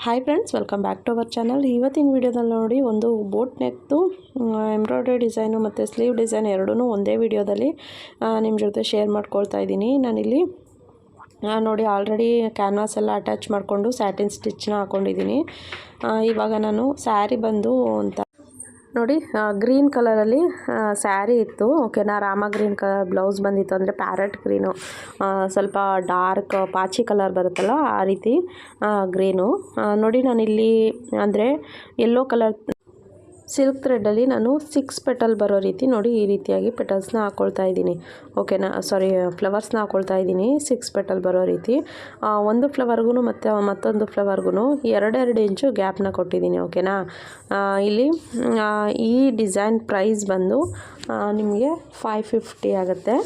Hi friends welcome back to our channel ಇವತ್ತಿನ ವಿಡಿಯೋದಲ್ಲಿ ನೋಡಿ ಒಂದು ಬೋಟ್ ನೆಕ್ದು ಎಂಬ್ರಾಯ್ಡ್ರಿ ಡಿಸೈನು ಮತ್ತು ಸ್ಲೀವ್ ಡಿಸೈನ್ ಎರಡೂ ಒಂದೇ ವಿಡಿಯೋದಲ್ಲಿ ನಿಮ್ಮ ಜೊತೆ ಶೇರ್ ಮಾಡ್ಕೊಳ್ತಾ ಇದ್ದೀನಿ. ನಾನಿಲ್ಲಿ ನೋಡಿ ಆಲ್ರೆಡಿ ಕ್ಯಾನ್ವಾಸ್ ಎಲ್ಲ ಅಟ್ಯಾಚ್ ಮಾಡಿಕೊಂಡು ಸ್ಯಾಟಿನ್ ಸ್ಟಿಚ್ನ ಹಾಕ್ಕೊಂಡಿದ್ದೀನಿ ಇವಾಗ ನಾನು ಸ್ಯಾರಿ ಬಂದು ಅಂತ ನೋಡಿ ಗ್ರೀನ್ ಕಲರಲ್ಲಿ ಸ್ಯಾರಿ ಇತ್ತು. ಓಕೆನಾ ರಾಮ ಗ್ರೀನ್ ಕಲರ್ ಬ್ಲೌಸ್ ಬಂದಿತ್ತು ಅಂದರೆ ಪ್ಯಾರೆಟ್ ಗ್ರೀನು ಸ್ವಲ್ಪ ಡಾರ್ಕ್ ಪಾಚಿ ಕಲರ್ ಬರುತ್ತಲ್ಲ, ಆ ರೀತಿ ಗ್ರೀನು ನೋಡಿ ನಾನಿಲ್ಲಿ, ಅಂದರೆ ಯೆಲ್ಲೋ ಕಲರ್ ಸಿಲ್ಕ್ ಥ್ರೆಡ್ಡಲ್ಲಿ ನಾನು ಸಿಕ್ಸ್ ಪೆಟಲ್ ಬರೋ ರೀತಿ ನೋಡಿ ಈ ರೀತಿಯಾಗಿ ಪೆಟಲ್ಸ್ನ ಹಾಕ್ಕೊಳ್ತಾ ಇದ್ದೀನಿ. ಓಕೆನಾ ಸಾರಿ ಫ್ಲವರ್ಸ್ನ ಹಾಕ್ಕೊಳ್ತಾ ಇದ್ದೀನಿ ಸಿಕ್ಸ್ ಪೆಟಲ್ ಬರೋ ರೀತಿ. ಒಂದು ಫ್ಲವರ್ಗೂ ಮತ್ತು ಮತ್ತೊಂದು ಫ್ಲವರ್ಗೂ ಎರಡೆರಡು ಇಂಚು ಗ್ಯಾಪ್ನ ಕೊಟ್ಟಿದ್ದೀನಿ ಓಕೆನಾ ಇಲ್ಲಿ ಈ ಡಿಸೈನ್ ಪ್ರೈಸ್ ಬಂದು ನಿಮಗೆ ಫೈವ್ ಫಿಫ್ಟಿ ಆಗುತ್ತೆ.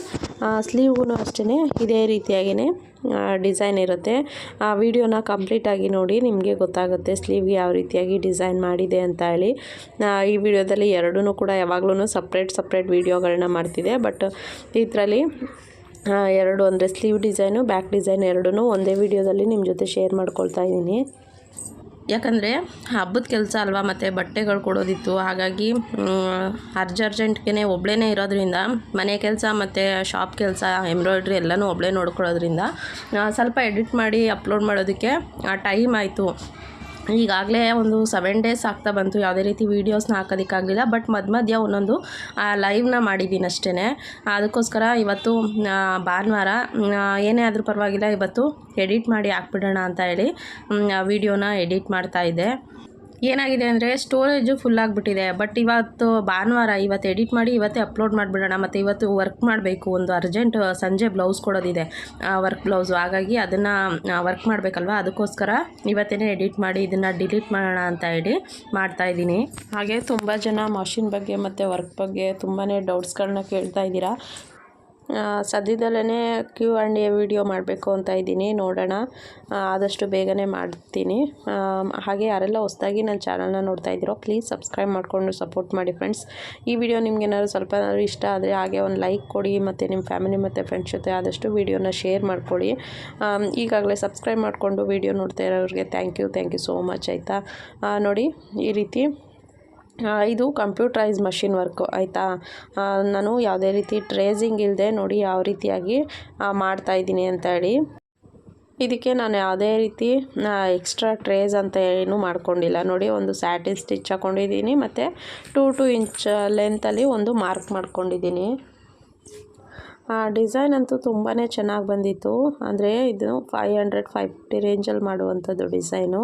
ಸ್ಲೀವ್ಗೂ ಅಷ್ಟೇ ಇದೇ ರೀತಿಯಾಗಿಯೇ ಡಿಸೈನ್ ಇರುತ್ತೆ. ಆ ವಿಡಿಯೋನ ಕಂಪ್ಲೀಟಾಗಿ ನೋಡಿ ನಿಮಗೆ ಗೊತ್ತಾಗುತ್ತೆ ಸ್ಲೀವ್ಗೆ ಯಾವ ರೀತಿಯಾಗಿ ಡಿಸೈನ್ ಮಾಡಿದೆ ಅಂತ ಹೇಳಿ. ಈ ವಿಡಿಯೋದಲ್ಲಿ ಎರಡೂ ಕೂಡ ಯಾವಾಗಲೂ ಸಪ್ರೇಟ್ ಸಪ್ರೇಟ್ ವಿಡಿಯೋಗಳನ್ನ ಮಾಡ್ತಿದೆ. ಬಟ್ ಇದರಲ್ಲಿ ಎರಡು ಅಂದರೆ ಸ್ಲೀವ್ ಡಿಸೈನು, ಬ್ಯಾಕ್ ಡಿಸೈನ್ ಎರಡೂ ಒಂದೇ ವಿಡಿಯೋದಲ್ಲಿ ನಿಮ್ಮ ಜೊತೆ ಶೇರ್ ಮಾಡ್ಕೊಳ್ತಾ ಇದ್ದೀನಿ. ಯಾಕಂದರೆ ಹಬ್ಬದ ಕೆಲಸ ಅಲ್ವಾ ಮತ್ತು ಬಟ್ಟೆಗಳು ಕೊಡೋದಿತ್ತು. ಹಾಗಾಗಿ ಅರ್ಜ್ ಅರ್ಜೆಂಟ್ಗೆ ಒಬ್ಬಳೇ ಇರೋದ್ರಿಂದ, ಮನೆ ಕೆಲಸ ಮತ್ತು ಶಾಪ್ ಕೆಲಸ, ಎಂಬ್ರಾಯ್ಡ್ರಿ ಎಲ್ಲನೂ ಒಬ್ಬಳೇ ನೋಡ್ಕೊಳ್ಳೋದ್ರಿಂದ ಸ್ವಲ್ಪ ಎಡಿಟ್ ಮಾಡಿ ಅಪ್ಲೋಡ್ ಮಾಡೋದಕ್ಕೆ ಟೈಮ್ ಆಯಿತು. ಈಗಾಗಲೇ ಒಂದು ಸೆವೆನ್ ಡೇಸ್ ಆಗ್ತಾ ಬಂತು, ಯಾವುದೇ ರೀತಿ ವೀಡಿಯೋಸ್ನ ಹಾಕೋದಕ್ಕಾಗಲಿಲ್ಲ ಬಟ್ ಮಧ್ಯ ಮಧ್ಯ ಒಂದೊಂದು ಲೈವ್ನ ಮಾಡಿದ್ದೀನಿ ಅಷ್ಟೇ ಅದಕ್ಕೋಸ್ಕರ ಇವತ್ತು ಭಾನುವಾರ ಏನೇ ಆದರೂ ಪರವಾಗಿಲ್ಲ, ಇವತ್ತು ಎಡಿಟ್ ಮಾಡಿ ಹಾಕ್ಬಿಡೋಣ ಅಂತ ಹೇಳಿ ವಿಡಿಯೋನ ಎಡಿಟ್ ಮಾಡ್ತಾ ಇದ್ದೆ. ಏನಾಗಿದೆ ಅಂದರೆ ಸ್ಟೋರೇಜು ಫುಲ್ ಆಗಿಬಿಟ್ಟಿದೆ. ಬಟ್ ಇವತ್ತು ಭಾನುವಾರ, ಇವತ್ತು ಎಡಿಟ್ ಮಾಡಿ, ಇವತ್ತೇ ಅಪ್ಲೋಡ್ ಮಾಡಿಬಿಡೋಣ. ಮತ್ತು ಇವತ್ತು ವರ್ಕ್ ಮಾಡಬೇಕು. ಒಂದು ಅರ್ಜೆಂಟ್ ಸಂಜೆ ಬ್ಲೌಸ್ ಕೊಡೋದಿದೆ. ವರ್ಕ್ ಬ್ಲೌಸು ಹಾಗಾಗಿ ಅದನ್ನು ವರ್ಕ್ ಮಾಡಬೇಕಲ್ವ? ಅದಕ್ಕೋಸ್ಕರ ಇವತ್ತೇ ಎಡಿಟ್ ಮಾಡಿ ಇದನ್ನು ಡಿಲೀಟ್ ಮಾಡೋಣ ಅಂತ ಹೇಳಿ ಮಾಡ್ತಾ ಇದ್ದೀನಿ. ಹಾಗೆ ತುಂಬ ಜನ ಮಷಿನ್ ಬಗ್ಗೆ ಮತ್ತು ವರ್ಕ್ ಬಗ್ಗೆ ತುಂಬಾ ಡೌಟ್ಸ್ಗಳನ್ನ ಕೇಳ್ತಾ ಇದ್ದೀರಾ. ಸದ್ಯದಲ್ಲೇ ಕ್ಯೂ ಆ್ಯಂಡ್ ಎ ವಿಡಿಯೋ ಮಾಡಬೇಕು ಅಂತ ಇದ್ದೀನಿ, ನೋಡೋಣ. ಆದಷ್ಟು ಬೇಗನೆ ಮಾಡ್ತೀನಿ. ಹಾಗೆ ಯಾರೆಲ್ಲ ಹೊಸ್ದಾಗಿ ನನ್ನ ಚಾನಲ್ನ ನೋಡ್ತಾ ಇದ್ದೀರೋ, ಪ್ಲೀಸ್ ಸಬ್ಸ್ಕ್ರೈಬ್ ಮಾಡಿಕೊಂಡು ಸಪೋರ್ಟ್ ಮಾಡಿ ಫ್ರೆಂಡ್ಸ್. ಈ ವಿಡಿಯೋ ನಿಮ್ಗೆ ಏನಾದ್ರು ಸ್ವಲ್ಪ ಇಷ್ಟ ಆದರೆ ಹಾಗೆ ಒಂದು ಲೈಕ್ ಕೊಡಿ, ಮತ್ತು ನಿಮ್ಮ ಫ್ಯಾಮಿಲಿ ಮತ್ತು ಫ್ರೆಂಡ್ಸ್ ಜೊತೆ ಆದಷ್ಟು ವಿಡಿಯೋನ ಶೇರ್ ಮಾಡ್ಕೊಳ್ಳಿ. ಈಗಾಗಲೇ ಸಬ್ಸ್ಕ್ರೈಬ್ ಮಾಡಿಕೊಂಡು ವಿಡಿಯೋ ನೋಡ್ತಾ ಇರೋರಿಗೆ thank you thank you so much ಆಯಿತಾ? ನೋಡಿ, ಈ ರೀತಿ ಇದು ಕಂಪ್ಯೂಟ್ರೈಸ್ ಮಷಿನ್ ವರ್ಕು, ಆಯಿತಾ? ನಾನು ಯಾವುದೇ ರೀತಿ ಟ್ರೇಸಿಂಗ್ ಇಲ್ಲದೆ ನೋಡಿ ಯಾವ ರೀತಿಯಾಗಿ ಮಾಡ್ತಾ ಇದ್ದೀನಿ ಅಂತ ಹೇಳಿ. ಇದಕ್ಕೆ ನಾನು ಯಾವುದೇ ರೀತಿ ಎಕ್ಸ್ಟ್ರಾ ಟ್ರೇಸ್ ಅಂತ ಏನೂ ಮಾಡ್ಕೊಂಡಿಲ್ಲ. ನೋಡಿ, ಒಂದು ಸ್ಯಾಟಿನ್ ಸ್ಟಿಚ್ ಹಾಕ್ಕೊಂಡಿದ್ದೀನಿ ಮತ್ತು ಟೂ ಟು ಇಂಚ್ ಲೆಂತಲ್ಲಿ ಒಂದು ಮಾರ್ಕ್ ಮಾಡ್ಕೊಂಡಿದ್ದೀನಿ. ಡಿಸೈನ್ ಅಂತೂ ತುಂಬಾ ಚೆನ್ನಾಗಿ ಬಂದಿತ್ತು. ಅಂದರೆ ಇದು ಫೈವ್ ಹಂಡ್ರೆಡ್ ಫೈವ್ ಫಿಫ್ಟಿ ರೇಂಜಲ್ಲಿ ಮಾಡುವಂಥದ್ದು ಡಿಸೈನು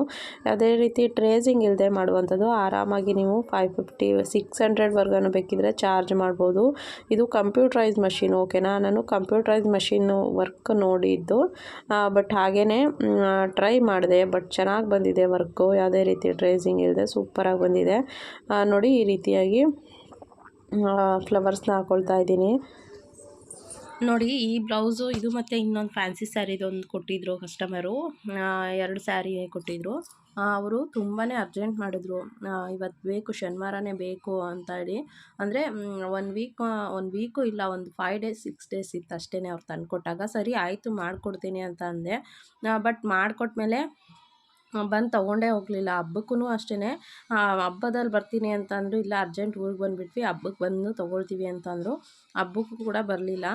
ಯಾವುದೇ ರೀತಿ ಟ್ರೇಸಿಂಗ್ ಇಲ್ಲದೆ ಮಾಡುವಂಥದ್ದು. ಆರಾಮಾಗಿ ನೀವು ಫೈವ್ ಫಿಫ್ಟಿ ಸಿಕ್ಸ್ ಹಂಡ್ರೆಡ್ವರೆಗೂ ಬೇಕಿದ್ರೆ ಚಾರ್ಜ್ ಮಾಡ್ಬೋದು. ಇದು ಕಂಪ್ಯೂಟ್ರೈಸ್ ಮಷಿನ್ ಓಕೆನಾ ನಾನು ಕಂಪ್ಯೂಟ್ರೈಸ್ ಮಷೀನು ವರ್ಕ್ ನೋಡಿದ್ದು. ಬಟ್ ಹಾಗೇ ಟ್ರೈ ಮಾಡಿದೆ. ಬಟ್ ಚೆನ್ನಾಗಿ ಬಂದಿದೆ ವರ್ಕು ಯಾವುದೇ ರೀತಿ ಟ್ರೇಸಿಂಗ್ ಇಲ್ಲದೆ ಸೂಪರಾಗಿ ಬಂದಿದೆ. ನೋಡಿ ಈ ರೀತಿಯಾಗಿ ಫ್ಲವರ್ಸ್ನ ಹಾಕ್ಕೊಳ್ತಾ ಇದ್ದೀನಿ. ನೋಡಿ, ಈ ಬ್ಲೌಸು, ಇದು ಮತ್ತು ಇನ್ನೊಂದು ಫ್ಯಾನ್ಸಿ ಸ್ಯಾರಿದೊಂದು ಕೊಟ್ಟಿದ್ರು ಕೊಟ್ಟಿದ್ದರು ಕಸ್ಟಮರು ಎರಡು ಸ್ಯಾರಿ ಕೊಟ್ಟಿದ್ದರು ಅವರು ತುಂಬಾ ಅರ್ಜೆಂಟ್ ಮಾಡಿದ್ರು. ಇವತ್ತು ಬೇಕು, ಶನಿವಾರನೇ ಬೇಕು ಅಂತ ಹೇಳಿ. ಅಂದರೆ ಒನ್ ವೀಕ್ ಒನ್ ವೀಕು ಇಲ್ಲ, ಒಂದು ಫೈವ್ ಡೇಸ್ ಸಿಕ್ಸ್ ಡೇಸ್ ಇತ್ತು ಅಷ್ಟೇ ಅವ್ರು ತಂದುಕೊಟ್ಟಾಗ. ಸರಿ, ಆಯಿತು, ಮಾಡಿಕೊಡ್ತೀನಿ ಅಂತ ಅಂದೆ. ಬಟ್ ಮಾಡಿಕೊಟ್ಮೇಲೆ ಬಂದು ತೊಗೊಂಡೇ ಹೋಗಲಿಲ್ಲ. ಹಬ್ಬಕ್ಕೂ ಅಷ್ಟೇ ಹಬ್ಬದಲ್ಲಿ ಬರ್ತೀನಿ ಅಂತಂದರು ಇಲ್ಲ ಅರ್ಜೆಂಟ್ ಊರಿಗೆ ಬಂದುಬಿಟ್ವಿ ಹಬ್ಬಕ್ಕೆ ಬಂದು ತೊಗೊಳ್ತೀವಿ ಅಂತಂದರು ಹಬ್ಬಕ್ಕೂ ಕೂಡ ಬರಲಿಲ್ಲ.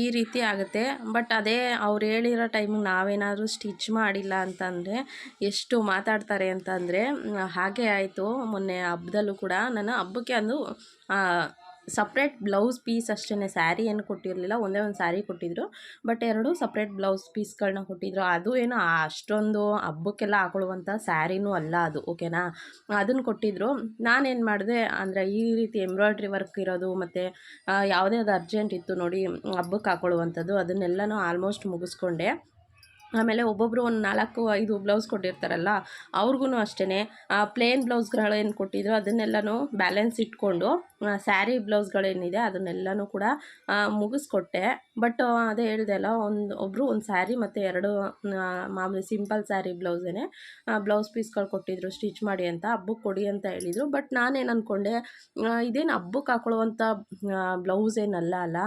ಈ ರೀತಿ ಆಗುತ್ತೆ. ಬಟ್ ಅದೇ ಅವ್ರು ಹೇಳಿರೋ ಟೈಮಿಗೆ ನಾವೇನಾದರೂ ಸ್ಟಿಚ್ ಮಾಡಿಲ್ಲ ಅಂತಂದರೆ, ಎಷ್ಟು ಮಾತಾಡ್ತಾರೆ ಅಂತಂದರೆ ಹಾಗೆ ಆಯಿತು. ಮೊನ್ನೆ ಹಬ್ಬದಲ್ಲೂ ಕೂಡ ನಾನು ಹಬ್ಬಕ್ಕೆ ಅಂದು ಸಪ್ರೇಟ್ ಬ್ಲೌಸ್ ಪೀಸ್ ಅಷ್ಟೇ ಸ್ಯಾರಿ ಏನು ಕೊಟ್ಟಿರಲಿಲ್ಲ, ಒಂದೇ ಒಂದು ಸ್ಯಾರಿ ಕೊಟ್ಟಿದ್ರು. ಬಟ್ ಎರಡು ಸಪ್ರೇಟ್ ಬ್ಲೌಸ್ ಪೀಸ್ಗಳನ್ನ ಕೊಟ್ಟಿದ್ರು. ಅದು ಏನು ಅಷ್ಟೊಂದು ಹಬ್ಬಕ್ಕೆಲ್ಲ ಹಾಕೊಳ್ಳುವಂಥ ಸ್ಯಾರಿನೂ ಅಲ್ಲ ಅದು ಓಕೆನಾ ಅದನ್ನು ಕೊಟ್ಟಿದ್ರು. ನಾನೇನು ಮಾಡಿದೆ ಅಂದರೆ ಈ ರೀತಿ ಎಂಬ್ರಾಯ್ಡ್ರಿ ವರ್ಕ್ ಇರೋದು ಮತ್ತು ಯಾವುದೇ ಅದು ಅರ್ಜೆಂಟ್ ಇತ್ತು ನೋಡಿ ಹಬ್ಬಕ್ಕೆ ಹಾಕೊಳ್ಳುವಂಥದ್ದು, ಅದನ್ನೆಲ್ಲನೂ ಆಲ್ಮೋಸ್ಟ್ ಮುಗಿಸ್ಕೊಂಡೆ. ಆಮೇಲೆ ಒಬ್ಬೊಬ್ಬರು ಒಂದು ನಾಲ್ಕು, ಐದು ಬ್ಲೌಸ್ ಕೊಟ್ಟಿರ್ತಾರಲ್ಲ ಅವ್ರಿಗೂ ಅಷ್ಟೇ ಪ್ಲೇನ್ ಬ್ಲೌಸ್ಗಳೇನು ಕೊಟ್ಟಿದ್ರು, ಅದನ್ನೆಲ್ಲನೂ ಬ್ಯಾಲೆನ್ಸ್ ಇಟ್ಕೊಂಡು ಸ್ಯಾರಿ ಬ್ಲೌಸ್ಗಳೇನಿದೆ ಅದನ್ನೆಲ್ಲನೂ ಕೂಡ ಮುಗಿಸ್ಕೊಟ್ಟೆ. ಬಟ್ ಅದೇ ಹೇಳಿದೆ ಅಲ್ಲ, ಒಂದು ಒಬ್ಬರು ಒಂದು ಸ್ಯಾರಿ ಮತ್ತು ಎರಡು ಮಾಮೂಲಿ ಸಿಂಪಲ್ ಸ್ಯಾರಿ ಬ್ಲೌಸೇ ಬ್ಲೌಸ್ ಪೀಸ್ಗಳು ಕೊಟ್ಟಿದ್ರು ಸ್ಟಿಚ್ ಮಾಡಿ ಅಂತ ಹಬ್ಬಕ್ಕೆ ಕೊಡಿ ಅಂತ ಹೇಳಿದರು. ಬಟ್ ನಾನೇನು ಅಂದ್ಕೊಂಡೆ ಇದೇನು ಹಬ್ಬಕ್ಕೆ ಹಾಕೊಳ್ಳುವಂಥ ಬ್ಲೌಸ್ ಏನಲ್ಲ ಅಲ್ಲ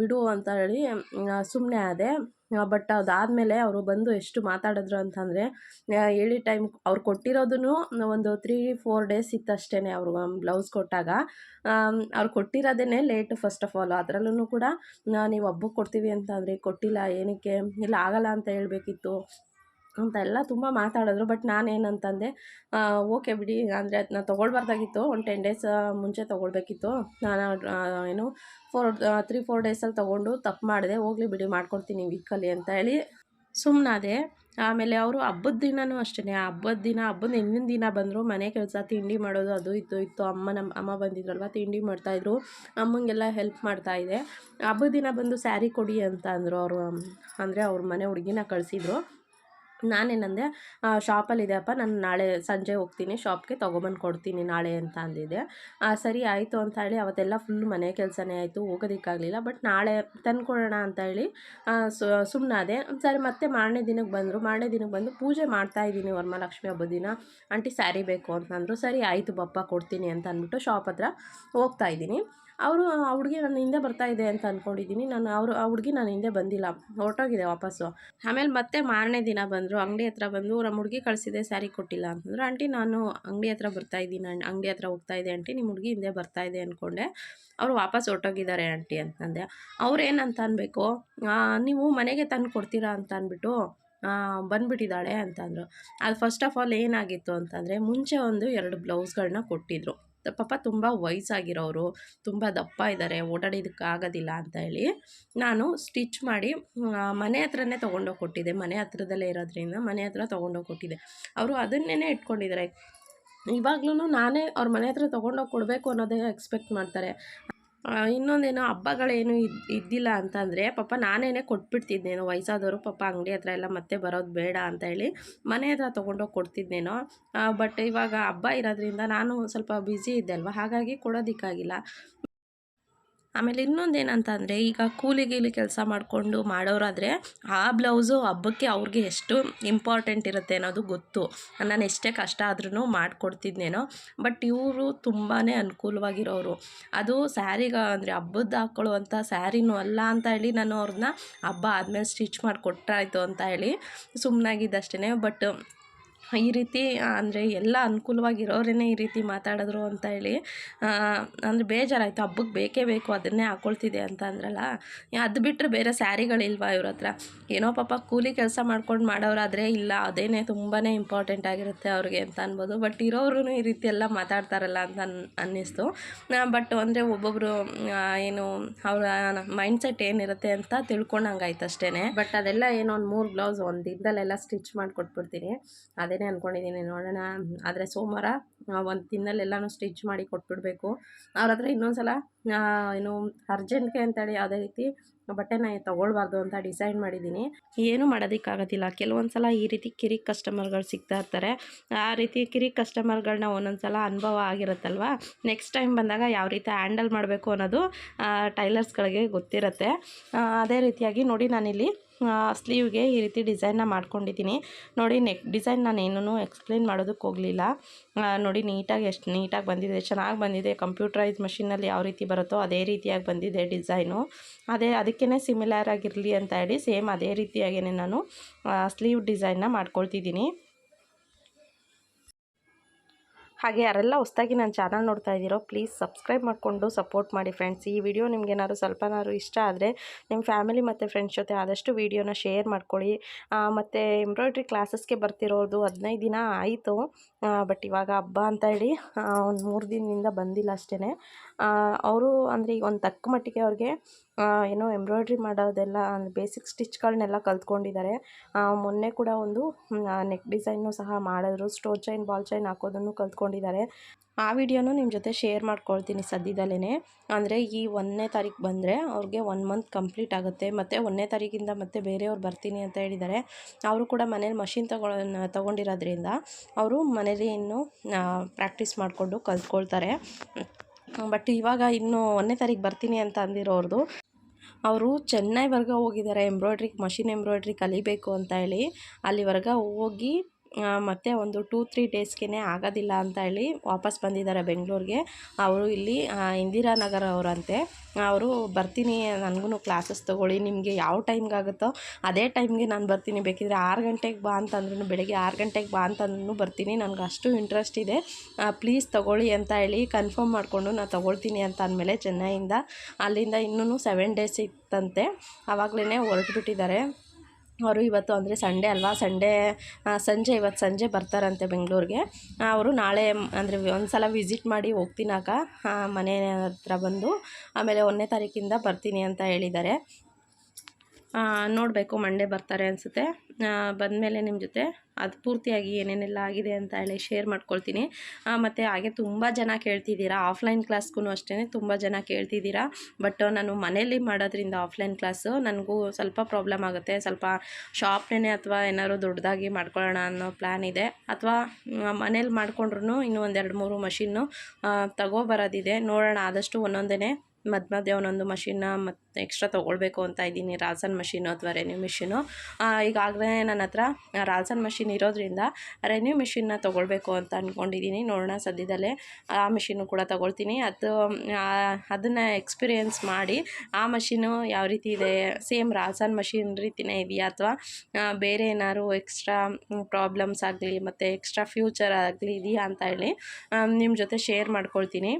ಬಿಡು ಅಂತ ಹೇಳಿ ಸುಮ್ಮನೆ ಆದೆ. ಬಟ್ ಅದಾದಮೇಲೆ ಅವರು ಬಂದು ಎಷ್ಟು ಮಾತಾಡಿದ್ರು ಅಂತಂದರೆ ಹೇಳಿ ಟೈಮ್ ಅವ್ರು ಕೊಟ್ಟಿರೋದನ್ನು ಒಂದು ತ್ರೀ ಫೋರ್ ಡೇಸ್ ಇತ್ತು ಅಷ್ಟೇ ಅವರು ಬ್ಲೌಸ್ ಕೊಟ್ಟಾಗ. ಅವ್ರು ಕೊಟ್ಟಿರೋದೇ ಲೇಟ್ ಫಸ್ಟ್ ಆಫ್ ಆಲ್ ಅದರಲ್ಲೂ ಕೂಡ ನೀವು ಹಬ್ಬಕ್ಕೆ ಕೊಡ್ತೀವಿ ಅಂತಂದರೆ, ಕೊಟ್ಟಿಲ್ಲ, ಏನಕ್ಕೆ, ಇಲ್ಲ ಆಗಲ್ಲ ಅಂತ ಹೇಳಬೇಕಿತ್ತು. ಅಂತ ಎಲ್ಲ ತುಂಬ ಮಾತಾಡಿದ್ರು. ಬಟ್ ನಾನೇನಂತಂದೆ ಓಕೆ ಬಿಡಿ, ಅಂದರೆ ಅದನ್ನ ತೊಗೊಳ್ಬಾರ್ದಾಗಿತ್ತು. ಒಂದು ಟೆನ್ ಡೇಸ್ ಮುಂಚೆ ತೊಗೊಳ್ಬೇಕಿತ್ತು. ನಾನು ಏನು ಫೋರ್ ತ್ರೀ ಫೋರ್ ಡೇಸಲ್ಲಿ ತೊಗೊಂಡು ತಪ್ಪು ಮಾಡಿದೆ. ಹೋಗಲಿ ಬಿಡಿ, ಮಾಡ್ಕೊಡ್ತೀನಿ ವೀಕಲ್ಲಿ ಅಂತ ಹೇಳಿ ಸುಮ್ಮನಾದೆ ಆಮೇಲೆ ಅವರು ಹಬ್ಬದ ದಿನವೂ ಅಷ್ಟೇ ಹಬ್ಬದ ದಿನ, ಹಬ್ಬದ ಹಿಂದಿನ ದಿನ ಬಂದರು, ಮನೆ ಕೆಲಸ, ತಿಂಡಿ ಮಾಡೋದು, ಅದು ಇತ್ತು ಇತ್ತು. ಅಮ್ಮ ನಮ್ಮ ಅಮ್ಮ ಬಂದಿದ್ರಲ್ವ, ತಿಂಡಿ ಮಾಡ್ತಾಯಿದ್ರು ಅಮ್ಮಂಗೆಲ್ಲ ಹೆಲ್ಪ್ ಮಾಡ್ತಾಯಿದ್ದೆ ಹಬ್ಬದ ದಿನ ಬಂದು ಸ್ಯಾರಿ ಕೊಡಿ ಅಂತ ಅಂದರು ಅವರು, ಅಂದರೆ ಅವ್ರ ಮನೆ ಹುಡುಗಿನ ಕಳಿಸಿದ್ರು. ನಾನೇನಂದೆ ಶಾಪಲ್ಲಿದೆ ಅಪ್ಪ ನಾನು ನಾಳೆ ಸಂಜೆ ಹೋಗ್ತೀನಿ, ಶಾಪ್ಗೆ ತೊಗೊಬಂದು ಕೊಡ್ತೀನಿ ನಾಳೆ ಅಂತ ಅಂದಿದ್ದೆ. ಸರಿ ಆಯಿತು ಅಂತ ಹೇಳಿ ಅವತ್ತೆಲ್ಲ ಫುಲ್ ಮನೆ ಕೆಲಸನೇ ಆಯಿತು, ಹೋಗೋದಕ್ಕಾಗಲಿಲ್ಲ ಬಟ್ ನಾಳೆ ತಂದ್ಕೊಡೋಣ ಅಂತ ಹೇಳಿ ಸುಮ್ಮನಾದೆ ಸರಿ ಮತ್ತೆ ಮಾರನೇ ದಿನಕ್ಕೆ ಬಂದರು, ಮಾರನೇ ದಿನಕ್ಕೆ ಬಂದು ಪೂಜೆ ಮಾಡ್ತಾಯಿದ್ದೀನಿ ವರಮಹಾಲಕ್ಷ್ಮಿ ಹಬ್ಬದ ದಿನ, ಆಂಟಿ ಸ್ಯಾರಿ ಬೇಕು ಅಂತಂದರು ಸರಿ ಆಯಿತು ಬಪ್ಪ ಕೊಡ್ತೀನಿ ಅಂತ ಅಂದ್ಬಿಟ್ಟು ಶಾಪ್ ಹತ್ರ ಹೋಗ್ತಾಯಿದ್ದೀನಿ ಅವರು, ಆ ಹುಡುಗಿ ನನ್ನ ಹಿಂದೆ ಬರ್ತಾ ಇದೆ ಅಂತ ಅಂದ್ಕೊಂಡಿದ್ದೀನಿ ನಾನು ಅವರು, ಆ ಹುಡುಗಿ ನನ್ನ ಹಿಂದೆ ಬಂದಿಲ್ಲ. ಹೊರಟೋಗಿದೆ ವಾಪಸ್ಸು. ಆಮೇಲೆ ಮತ್ತೆ ಮಾರನೇ ದಿನ ಬಂದರು. ಅಂಗಡಿ ಹತ್ರ ಬಂದು, ನಮ್ಮ ಹುಡುಗಿ ಕಳಿಸಿದೆ, ಸ್ಯಾರಿ ಕೊಟ್ಟಿಲ್ಲ. ಅಂತಂದರು ಆಂಟಿ, ನಾನು ಅಂಗಡಿ ಹತ್ರ ಬರ್ತಾ ಇದ್ದೀನಿ. ಅಂಗಡಿ ಹತ್ರ ಹೋಗ್ತಾ ಇದೆ ಆಂಟಿ. ನಿಮ್ಮ ಹುಡುಗಿ ಹಿಂದೆ ಬರ್ತಾ ಇದೆ ಅಂದ್ಕೊಂಡೆ ಅವರು ವಾಪಸ್ ಹೊರಟೋಗಿದ್ದಾರೆ ಆಂಟಿ ಅಂತಂದೆ ಅವ್ರೇನಂತ ಅನ್ಬೇಕು ನೀವು ಮನೆಗೆ ತಂದು ಕೊಡ್ತೀರಾ ಅಂತ ಅಂದ್ಬಿಟ್ಟು ಬಂದುಬಿಟ್ಟಿದ್ದಾಳೆ ಅಂತಂದರು ಅದು ಫಸ್ಟ್ ಆಫ್ ಆಲ್ ಏನಾಗಿತ್ತು ಅಂತಂದರೆ ಮುಂಚೆ ಒಂದು ಎರಡು ಬ್ಲೌಸ್ಗಳನ್ನ ಕೊಟ್ಟಿದ್ರು. ಪಾಪ ತುಂಬ ವಯಸ್ಸಾಗಿರೋರು, ತುಂಬ ದಪ್ಪ ಇದ್ದಾರೆ ಓಡಾಡೋದಕ್ಕಾಗೋದಿಲ್ಲ ಅಂತ ಹೇಳಿ ನಾನು ಸ್ಟಿಚ್ ಮಾಡಿ ಮನೆ ಹತ್ರನೇ ತೊಗೊಂಡೋಗಿ ಕೊಟ್ಟಿದ್ದೆ ಮನೆ ಹತ್ರದಲ್ಲೇ ಇರೋದ್ರಿಂದ ಮನೆ ಹತ್ರ ತೊಗೊಂಡೋಗಿ ಕೊಟ್ಟಿದ್ದೆ ಅವರು ಅದನ್ನೇ ಇಟ್ಕೊಂಡಿದ್ದಾರೆ ಇವಾಗ್ಲೂ ನಾನೇ ಅವ್ರ ಮನೆ ಹತ್ರ ತೊಗೊಂಡೋಗಿ ಕೊಡಬೇಕು ಅನ್ನೋದೇ ಎಕ್ಸ್ಪೆಕ್ಟ್ ಮಾಡ್ತಾರೆ. ಇನ್ನೊಂದೇನು ಹಬ್ಬಗಳೇನು ಇದ್ದು ಇದ್ದಿಲ್ಲ ಅಂತಂದರೆ, ಪಾಪ ನಾನೇನೆ ಕೊಟ್ಬಿಡ್ತಿದ್ನೇನೋ, ವಯಸ್ಸಾದವರು ಪಾಪ ಅಂಗಡಿ ಹತ್ರ ಎಲ್ಲ ಮತ್ತೆ ಬರೋದು ಬೇಡ ಅಂತ ಹೇಳಿ ಮನೆ ಹತ್ರ ತೊಗೊಂಡೋಗಿ ಕೊಡ್ತಿದ್ನೇನೋ ಬಟ್ ಇವಾಗ ಹಬ್ಬ ಇರೋದ್ರಿಂದ ನಾನು ಸ್ವಲ್ಪ ಬ್ಯುಸಿ ಇದ್ದೆ ಅಲ್ವ, ಹಾಗಾಗಿ ಕೊಡೋದಕ್ಕಾಗಿಲ್ಲ. ಆಮೇಲೆ ಇನ್ನೊಂದು ಅಂದರೆ ಈಗ ಕೂಲಿ ಗೀಲಿ ಕೆಲಸ ಮಾಡಿಕೊಂಡು ಮಾಡೋರಾದರೆ, ಆ ಬ್ಲೌಸು ಹಬ್ಬಕ್ಕೆ ಅವ್ರಿಗೆ ಎಷ್ಟು ಇಂಪಾರ್ಟೆಂಟ್ ಇರುತ್ತೆ ಅನ್ನೋದು ಗೊತ್ತು. ನಾನು ಎಷ್ಟೇ ಕಷ್ಟ ಆದ್ರೂ ಮಾಡಿಕೊಡ್ತಿದ್ನೇನೋ ಬಟ್ ಇವರು ತುಂಬಾ ಅನುಕೂಲವಾಗಿರೋರು. ಅದು ಸ್ಯಾರಿಗೆ ಅಂದರೆ ಹಬ್ಬದ ಹಾಕ್ಕೊಳ್ಳುವಂಥ ಸ್ಯಾರಿನೂ ಅಲ್ಲ ಅಂತ ಹೇಳಿ ನಾನು ಅವ್ರನ್ನ ಹಬ್ಬ ಆದಮೇಲೆ ಸ್ಟಿಚ್ ಮಾಡಿ ಕೊಟ್ಟಾಯಿತು ಅಂತ ಹೇಳಿ ಸುಮ್ಮನಾಗಿದ್ದಷ್ಟೇ ಬಟ್ ಈ ರೀತಿ ಅಂದರೆ ಎಲ್ಲ ಅನುಕೂಲವಾಗಿರೋರೇ ಈ ರೀತಿ ಮಾತಾಡಿದ್ರು ಅಂತ ಹೇಳಿ ಅಂದರೆ ಬೇಜಾರಾಯಿತು. ಹಬ್ಬಕ್ಕೆ ಬೇಕೇ ಬೇಕು, ಅದನ್ನೇ ಹಾಕ್ಕೊಳ್ತಿದೆ ಅಂತ ಅಂದ್ರಲ್ಲ ಅದು ಬಿಟ್ಟರೆ ಬೇರೆ ಸ್ಯಾರಿಗಳಿಲ್ವಾ ಇವ್ರ ಹತ್ರ? ಏನೋ ಪಾಪ ಕೂಲಿ ಕೆಲಸ ಮಾಡ್ಕೊಂಡು ಮಾಡೋರಾದರೆ ಇಲ್ಲ, ಅದೇನೇ ತುಂಬಾ ಇಂಪಾರ್ಟೆಂಟ್ ಆಗಿರುತ್ತೆ ಅವ್ರಿಗೆ ಅಂತ ಅನ್ಬೋದು. ಬಟ್ ಇರೋರು ಈ ರೀತಿ ಎಲ್ಲ ಮಾತಾಡ್ತಾರಲ್ಲ ಅಂತ ಅನ್, ಅನ್ನಿಸ್ತು. ಬಟ್ ಅಂದರೆ ಒಬ್ಬೊಬ್ಬರು ಏನು, ಅವರ ಮೈಂಡ್ಸೆಟ್ ಏನಿರುತ್ತೆ ಅಂತ ತಿಳ್ಕೊಂಡಂಗಾಯ್ತು ಅಷ್ಟೇ ಬಟ್ ಅದೆಲ್ಲ ಏನೋ ಒಂದು ಮೂರು ಬ್ಲೌಸ್ ಒಂದು ದಿನದಲ್ಲೆಲ್ಲ ಸ್ಟಿಚ್ ಮಾಡಿ ಕೊಟ್ಬಿಡ್ತೀನಿ ಅದೇ ಅಂದ್ಕೊಂಡಿದ್ದೀನಿ ನೋಡೋಣ. ಆದರೆ ಸೋಮವಾರ ಒಂದು ದಿನದಲ್ಲೆಲ್ಲನೂ ಸ್ಟಿಚ್ ಮಾಡಿ ಕೊಟ್ಬಿಡಬೇಕು. ಅವ್ರ ಹತ್ರ ಇನ್ನೊಂದು ಏನು ಅರ್ಜೆಂಟ್ಗೆ ಅಂತೇಳಿ ಯಾವುದೇ ರೀತಿ ಬಟ್ಟೆನ ತೊಗೊಳ್ಬಾರ್ದು ಅಂತ ಡಿಸೈಡ್ ಮಾಡಿದ್ದೀನಿ. ಏನೂ ಮಾಡೋದಕ್ಕಾಗೋದಿಲ್ಲ ಕೆಲವೊಂದು ಸಲ ಈ ರೀತಿ ಕಿರಿಕ್ ಕಸ್ಟಮರ್ಗಳು ಸಿಗ್ತಾ ಇರ್ತಾರೆ. ಆ ರೀತಿ ಕಿರಿಕ್ ಕಸ್ಟಮರ್ಗಳನ್ನ ಒಂದೊಂದು ಸಲ ಅನುಭವ ಆಗಿರುತ್ತಲ್ವ? ನೆಕ್ಸ್ಟ್ ಟೈಮ್ ಬಂದಾಗ ಯಾವ ರೀತಿ ಹ್ಯಾಂಡಲ್ ಮಾಡಬೇಕು ಅನ್ನೋದು ಟೈಲರ್ಸ್ಗಳಿಗೆ ಗೊತ್ತಿರುತ್ತೆ. ಅದೇ ರೀತಿಯಾಗಿ ನೋಡಿ ನಾನಿಲ್ಲಿ ಸ್ಲೀವ್ಗೆ ಈ ರೀತಿ ಡಿಸೈನ್ನ ಮಾಡ್ಕೊಂಡಿದ್ದೀನಿ. ನೋಡಿ, ನೆಕ್, ಡಿಸೈನ್ ನಾನು ಏನೂ ಎಕ್ಸ್ಪ್ಲೇನ್ ಮಾಡೋದಕ್ಕೆ ಹೋಗಲಿಲ್ಲ. ನೋಡಿ, ನೀಟಾಗಿ ಎಷ್ಟು ನೀಟಾಗಿ ಬಂದಿದೆ, ಚೆನ್ನಾಗಿ ಬಂದಿದೆ. ಕಂಪ್ಯೂಟ್ರೈಸ್ ಮಷಿನಲ್ಲಿ ಯಾವ ರೀತಿ ಬರುತ್ತೋ ಅದೇ ರೀತಿಯಾಗಿ ಬಂದಿದೆ ಡಿಸೈನು. ಅದೇ ಅದಕ್ಕೇ ಸಿಮಿಲರ್ ಆಗಿರಲಿ ಅಂತ ಹೇಳಿ, ಸೇಮ್ ಅದೇ ರೀತಿಯಾಗೇ ನಾನು ಸ್ಲೀವ್ ಡಿಸೈನ್ನ ಮಾಡ್ಕೊಳ್ತಿದ್ದೀನಿ. ಹಾಗೆ ಯಾರೆಲ್ಲ ಹೊಸ್ದಾಗಿ ನನ್ನ ಚಾನಲ್ ನೋಡ್ತಾ ಇದ್ದೀರೋ ಪ್ಲೀಸ್ ಸಬ್ಸ್ಕ್ರೈಬ್ ಮಾಡಿಕೊಂಡು ಸಪೋರ್ಟ್ ಮಾಡಿ ಫ್ರೆಂಡ್ಸ್ ಈ ವಿಡಿಯೋ ನಿಮ್ಗೇನಾದ್ರು ಸ್ವಲ್ಪನಾದ್ರು ಇಷ್ಟ ಆದರೆ ನಿಮ್ಮ ಫ್ಯಾಮಿಲಿ ಮತ್ತು ಫ್ರೆಂಡ್ಸ್ ಜೊತೆ ಆದಷ್ಟು ವೀಡಿಯೋನ ಶೇರ್ ಮಾಡ್ಕೊಳ್ಳಿ. ಮತ್ತು ಎಂಬ್ರಾಯ್ಡ್ರಿ ಕ್ಲಾಸಸ್ಗೆ ಬರ್ತಿರೋದು ಹದಿನೈದು ದಿನ ಆಯಿತು. ಬಟ್ ಇವಾಗ ಹಬ್ಬ ಅಂತ ಹೇಳಿ ಒಂದು ಮೂರು ದಿನದಿಂದ ಬಂದಿಲ್ಲ ಅಷ್ಟೇ ಅವರು ಅಂದರೆ ಈಗ ಒಂದು ತಕ್ಕ ಮಟ್ಟಿಗೆ ಅವ್ರಿಗೆ ಏನೋ ಎಂಬ್ರಾಯ್ಡ್ರಿ ಮಾಡೋದೆಲ್ಲ ಬೇಸಿಕ್ ಸ್ಟಿಚ್ಗಳನ್ನೆಲ್ಲ ಕಲ್ತ್ಕೊಂಡಿದ್ದಾರೆ. ಮೊನ್ನೆ ಕೂಡ ಒಂದು ನೆಕ್ ಡಿಸೈನು ಸಹ ಮಾಡಿದ್ರು. ಸ್ಟೋನ್ ಚೈನ್, ಬಾಲ್ ಚೈನ್ ಹಾಕೋದನ್ನು ಕಲ್ತ್ಕೊಂಡಿದ್ದಾರೆ. ಆ ವಿಡಿಯೋನು ನಿಮ್ಮ ಜೊತೆ ಶೇರ್ ಮಾಡ್ಕೊಳ್ತೀನಿ ಸದ್ಯದಲ್ಲೇ ಅಂದರೆ ಈ ಒಂದನೇ ತಾರೀಕು ಬಂದರೆ ಅವ್ರಿಗೆ ಒನ್ ಮಂತ್ ಕಂಪ್ಲೀಟ್ ಆಗುತ್ತೆ. ಮತ್ತು ಒಂದನೇ ತಾರೀಕಿಂದ ಮತ್ತೆ ಬೇರೆಯವ್ರು ಬರ್ತೀನಿ ಅಂತ ಹೇಳಿದ್ದಾರೆ. ಅವರು ಕೂಡ ಮನೇಲಿ ಮಷಿನ್ ತಗೊಳ ತೊಗೊಂಡಿರೋದ್ರಿಂದ ಅವರು ಮನೇಲಿ ಇನ್ನೂ ಪ್ರಾಕ್ಟೀಸ್ ಮಾಡಿಕೊಂಡು ಕಲ್ತ್ಕೊಳ್ತಾರೆ. ಬಟ್ ಇವಾಗ ಇನ್ನು ಒಂದನೇ ತಾರೀಕು ಬರ್ತೀನಿ ಅಂತ ಅಂದಿರೋರ್ದು. ಅವರು ಚೆನ್ನೈವರೆಗೂ ಹೋಗಿದ್ದಾರೆ ಎಂಬ್ರಾಯ್ಡ್ರಿ ಮಷಿನ್ ಎಂಬ್ರಾಯ್ಡ್ರಿ ಕಲಿಬೇಕು ಅಂತ ಹೇಳಿ ಅಲ್ಲಿವರೆಗೆ ಹೋಗಿ ಮತ್ತೆ ಒಂದು ಟೂ ತ್ರೀ ಡೇಸ್ಗೆ ಆಗೋದಿಲ್ಲ ಅಂತ ಹೇಳಿ ವಾಪಸ್ ಬಂದಿದ್ದಾರೆ ಬೆಂಗಳೂರಿಗೆ. ಅವರು ಇಲ್ಲಿ ಇಂದಿರಾನಗರ ಅವರಂತೆ. ಅವರು ಬರ್ತೀನಿ ನನಗೂ ಕ್ಲಾಸಸ್ ತೊಗೊಳ್ಳಿ, ನಿಮಗೆ ಯಾವ ಟೈಮ್ಗೆ ಆಗುತ್ತೋ ಅದೇ ಟೈಮ್ಗೆ ನಾನು ಬರ್ತೀನಿ. ಬೇಕಿದ್ರೆ ಆರು ಗಂಟೆಗೆ ಬಾ ಅಂತಂದ್ರೂ ಬೆಳಗ್ಗೆ ಆರು ಗಂಟೆಗೆ ಬಾ ಅಂತಂದ್ರೂ ಬರ್ತೀನಿ. ನನಗೆ ಅಷ್ಟು ಇಂಟ್ರೆಸ್ಟ್ ಇದೆ. ಪ್ಲೀಸ್ ತೊಗೊಳ್ಳಿ ಅಂತ ಹೇಳಿ ಕನ್ಫರ್ಮ್ ಮಾಡಿಕೊಂಡು ನಾನು ತೊಗೊಳ್ತೀನಿ ಅಂತ ಅಂದಮೇಲೆ ಚೆನ್ನೈಯಿಂದ, ಅಲ್ಲಿಂದ ಇನ್ನೂ ಸೆವೆನ್ ಡೇಸ್ ಇತ್ತಂತೆ. ಆವಾಗಲೇ ಹೊರಟುಬಿಟ್ಟಿದ್ದಾರೆ. ಅವರು ಇವತ್ತು ಅಂದರೆ ಸಂಡೇ ಅಲ್ವಾ? ಸಂಡೇ ಸಂಜೆ, ಇವತ್ತು ಸಂಜೆ ಬರ್ತಾರಂತೆ ಬೆಂಗಳೂರಿಗೆ. ಅವರು ನಾಳೆ, ಅಂದರೆ ಒಂದು ಸಲ ವಿಸಿಟ್ ಮಾಡಿ ಹೋಗ್ತೀನಾಕ ಮನೆ ಹತ್ರ ಬಂದು, ಆಮೇಲೆ ಒಂದನೇ ತಾರೀಕಿಂದ ಬರ್ತೀನಿ ಅಂತ ಹೇಳಿದ್ದಾರೆ. ನೋಡಬೇಕು, ಮಂಡೇ ಬರ್ತಾರೆ ಅನಿಸುತ್ತೆ. ಬಂದಮೇಲೆ ನಿಮ್ಮ ಜೊತೆ ಅದು ಪೂರ್ತಿಯಾಗಿ ಏನೇನೆಲ್ಲ ಆಗಿದೆ ಅಂತ ಹೇಳಿ ಶೇರ್ ಮಾಡ್ಕೊಳ್ತೀನಿ. ಮತ್ತು ಹಾಗೆ ತುಂಬ ಜನ ಕೇಳ್ತಿದ್ದೀರಾ. ಆಫ್ಲೈನ್ ಕ್ಲಾಸ್ಗೂ ಅಷ್ಟೇ ತುಂಬ ಜನ ಕೇಳ್ತಿದ್ದೀರಾ. ಬಟ್ ನಾನು ಮನೇಲಿ ಮಾಡೋದ್ರಿಂದ ಆಫ್ಲೈನ್ ಕ್ಲಾಸು ನನಗೂ ಸ್ವಲ್ಪ ಪ್ರಾಬ್ಲಮ್ ಆಗುತ್ತೆ. ಸ್ವಲ್ಪ ಶಾಪ್ನೇ ಅಥವಾ ಏನಾದ್ರು ದೊಡ್ಡದಾಗಿ ಮಾಡ್ಕೊಳ್ಳೋಣ ಅನ್ನೋ ಪ್ಲ್ಯಾನ್ ಇದೆ. ಅಥವಾ ಮನೇಲಿ ಮಾಡಿಕೊಂಡ್ರು ಇನ್ನೂ ಒಂದೆರಡು ಮೂರು ಮಷಿನ್ನು ತಗೋಬರೋದಿದೆ. ನೋಡೋಣ ಆದಷ್ಟು ಒಂದೊಂದೇ ಮಧ್ಯ ಮಧ್ಯೆ ಒಂದೊಂದು ಮಷಿನ್ನ ಮತ್ತು ಎಕ್ಸ್ಟ್ರಾ ತೊಗೊಳ್ಬೇಕು ಅಂತ ಇದ್ದೀನಿ ರಾಸನ್ ಮಷಿನು ಅಥವಾ ರೆನ್ಯೂ ಮಿಷಿನು ಈಗಾಗಲೇ ನನ್ನ ಹತ್ರ ರಾಸನ್ ಮಷಿನ್ ಇರೋದ್ರಿಂದ ರೆನ್ಯೂ ಮಿಷಿನ್ನ ತೊಗೊಳ್ಬೇಕು ಅಂತ ಅಂದ್ಕೊಂಡಿದ್ದೀನಿ ನೋಡೋಣ ಸದ್ಯದಲ್ಲೇ ಆ ಮಿಷಿನ್ನು ಕೂಡ ತೊಗೊಳ್ತೀನಿ. ಅದು ಅದನ್ನು ಎಕ್ಸ್ಪೀರಿಯೆನ್ಸ್ ಮಾಡಿ ಆ ಮಷಿನು ಯಾವ ರೀತಿ ಇದೆ ಸೇಮ್ ರಾಸನ್ ಮಷಿನ್ ರೀತಿಯೇ ಇದೆಯಾ ಅಥವಾ ಬೇರೆ ಏನಾದ್ರು ಎಕ್ಸ್ಟ್ರಾ ಪ್ರಾಬ್ಲಮ್ಸ್ ಆಗಲಿ ಮತ್ತು ಎಕ್ಸ್ಟ್ರಾ ಫ್ಯೂಚರ್ ಆಗಲಿ ಇದೆಯಾ ಅಂತ ಹೇಳಿ ನಿಮ್ಮ ಜೊತೆ ಶೇರ್ ಮಾಡ್ಕೊಳ್ತೀನಿ.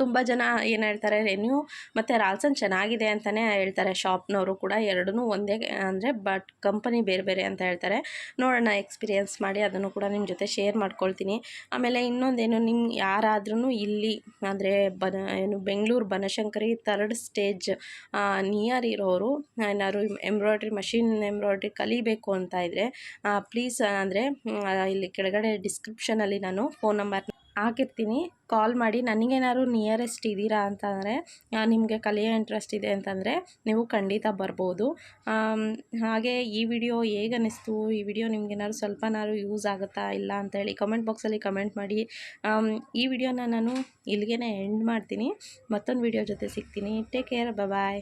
ತುಂಬ ಜನ ಏನು ಹೇಳ್ತಾರೆ ರೆನ್ಯೂ ಮತ್ತು ರಾಲ್ಸನ್ ಚೆನ್ನಾಗಿದೆ ಅಂತಲೇ ಹೇಳ್ತಾರೆ. ಶಾಪ್ನವರು ಕೂಡ ಎರಡೂ ಒಂದೇ, ಅಂದರೆ ಬಟ್ ಕಂಪನಿ ಬೇರೆ ಬೇರೆ ಅಂತ ಹೇಳ್ತಾರೆ. ನೋಡೋಣ ಎಕ್ಸ್ಪೀರಿಯೆನ್ಸ್ ಮಾಡಿ ಅದನ್ನು ಕೂಡ ನಿಮ್ಮ ಜೊತೆ ಶೇರ್ ಮಾಡ್ಕೊಳ್ತೀನಿ. ಆಮೇಲೆ ಇನ್ನೊಂದೇನು ನಿಮ್ಮ ಯಾರಾದ್ರೂ ಇಲ್ಲಿ, ಅಂದರೆ ಬನ, ಏನು Bengaluru Banashankari third stage near ಇರೋರು, ಏನಾದ್ರು ಎಂಬ್ರಾಯ್ಡ್ರಿ ಮಷಿನ್ ಎಂಬ್ರಾಯ್ಡ್ರಿ ಕಲಿಬೇಕು ಅಂತ ಇದ್ದರೆ ಪ್ಲೀಸ್ ಅಂದರೆ ಇಲ್ಲಿ ಕೆಳಗಡೆ ಡಿಸ್ಕ್ರಿಪ್ಷನಲ್ಲಿ ನಾನು ಫೋನ್ ನಂಬರ್ ಹಾಕಿರ್ತೀನಿ. ಕಾಲ್ ಮಾಡಿ, ನನಗೇನಾದ್ರು ನಿಯರೆಸ್ಟ್ ಇದ್ದೀರಾ ಅಂತಂದರೆ ನಿಮಗೆ ಕಲಿಯೋ ಇಂಟ್ರೆಸ್ಟ್ ಇದೆ ಅಂತಂದರೆ ನೀವು ಖಂಡಿತ ಬರ್ಬೋದು. ಹಾಗೆ ಈ ವಿಡಿಯೋ ಹೇಗೆ ಅನ್ನಿಸ್ತು? ಈ ವಿಡಿಯೋ ನಿಮಗೇನಾದ್ರು ಸ್ವಲ್ಪನಾದ್ರು ಯೂಸ್ ಆಗುತ್ತಾ ಇಲ್ಲ ಅಂತೇಳಿ ಕಮೆಂಟ್ ಬಾಕ್ಸಲ್ಲಿ ಕಮೆಂಟ್ ಮಾಡಿ. ಈ ವಿಡಿಯೋನ ನಾನು ಇಲ್ಲಿಗೆ ಎಂಡ್ ಮಾಡ್ತೀನಿ. ಮತ್ತೊಂದು ವಿಡಿಯೋ ಜೊತೆ ಸಿಗ್ತೀನಿ. Take care bye